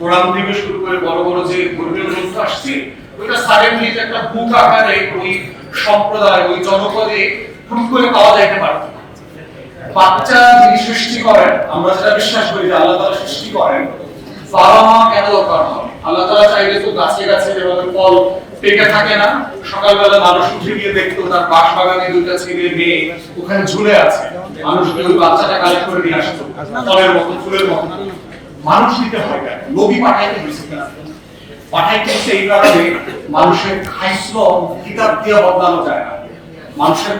কোরআন থেকে শুরু করে বড় বড় যে ধর্মীয় গ্রন্থ আসছে, ওইটা সাডেনলি একটা বুক আকারে ওই সম্প্রদায়, ওই জনপদে হুট করে পাওয়া যাইতে পারত বাচ্চা যিনি সৃষ্টি করেন, আমরা যেটা বিশ্বাস করি যে আল্লাহ তাআলা সৃষ্টি করেন বাবা মা কেন দরকার হয়? আল্লাহ তাআলা চাইলে তো গাছে গাছে যেভাবে ফল পেকে থাকে না, সকালবেলা মানুষ উঠে গিয়ে দেখতো তার বাস বাগানে দুইটা ছেলে মেয়ে ওখানে ঝুলে আছে। মানুষ ওই বাচ্চাটা কালেক্ট করে নিয়ে আসতো, ফলের মতো, ফুলের মতো। মানুষ হয় কেন? পাঠাইতে পাঠাইতে এই কারণে মানুষের কিতাব দিয়ে বদলানো যায় না। মানুষের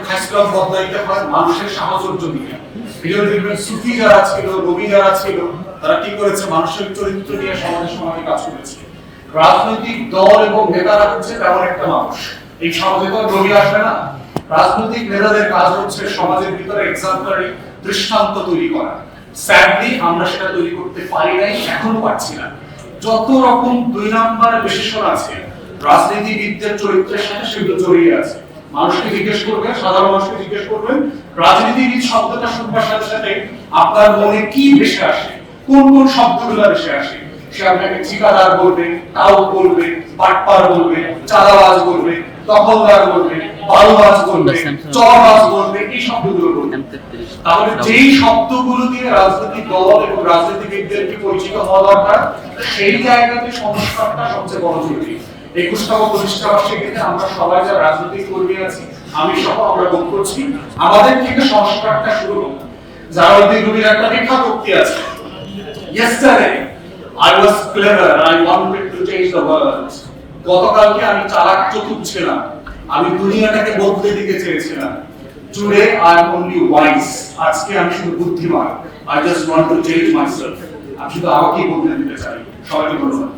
বদলাইতে হয়, মানুষের সাহচর্য দিয়ে বিজয় দেখবেন সুফি যারা ছিল যারা ছিল, তারা কি করেছে? মানুষের চরিত্র নিয়ে সমাজে সমাজে কাজ করেছে। রাজনৈতিক দল এবং নেতারা হচ্ছে তেমন একটা মানুষ। এই সমাজে তো রবি আসবে না। রাজনৈতিক নেতাদের কাজ হচ্ছে সমাজের ভিতরে এক্সাম্পলারি দৃষ্টান্ত তৈরি করা। স্যাডলি আমরা সেটা তৈরি করতে পারি নাই, এখনও পারছি না। যত রকম দুই নাম্বার বিশেষণ আছে, রাজনীতিবিদদের চরিত্রের সাথে সেগুলো জড়িয়ে আছে। মানুষকে জিজ্ঞেস করবেন, সাধারণ মানুষকে জিজ্ঞেস করবেন, রাজনীতিবিদ শব্দটা শুনবার সাথে সাথে আপনার মনে কি ভেসে আসে? কোন কোন শব্দগুলো ভেসে আসে? সে আপনাকে ঠিকাদার বলবে, তাও বলবে পাটপার বলবে, চাঁদাবাজ বলবে দখলদার বলবে বালুবাজ বলবে চরবাজ বলবে এই শব্দগুলো বলবে তাহলে যেই শব্দগুলো দিয়ে রাজনৈতিক দল এবং রাজনীতিবিদদেরকে পরিচিত হওয়া দরকার সেই জায়গাতে সংস্কারটা সবচেয়ে বড় জরুরি। একুশতম প্রতিষ্ঠা বার্ষিকীতে আমরা সবাই যারা রাজনৈতিক কর্মী আছি আমি সহ আমরা বোধ করছি। আমাদের থেকে সংস্কারটা শুরু হোক। জালালউদ্দিন রুমির একটা বিখ্যাত উক্তি আছে। Yesterday I was clever I wanted to change the world. গতকালকে আমি চালাক চতুর ছিলাম। আমি দুনিয়াটাকে বদলে দিতে চেয়েছিলাম। Today I am only wise আজকে আমি শুধু বুদ্ধিমান। I just want to change myself আমি শুধু আমাকেই বদলে দিতে চাই। সবাইকে ধন্যবাদ।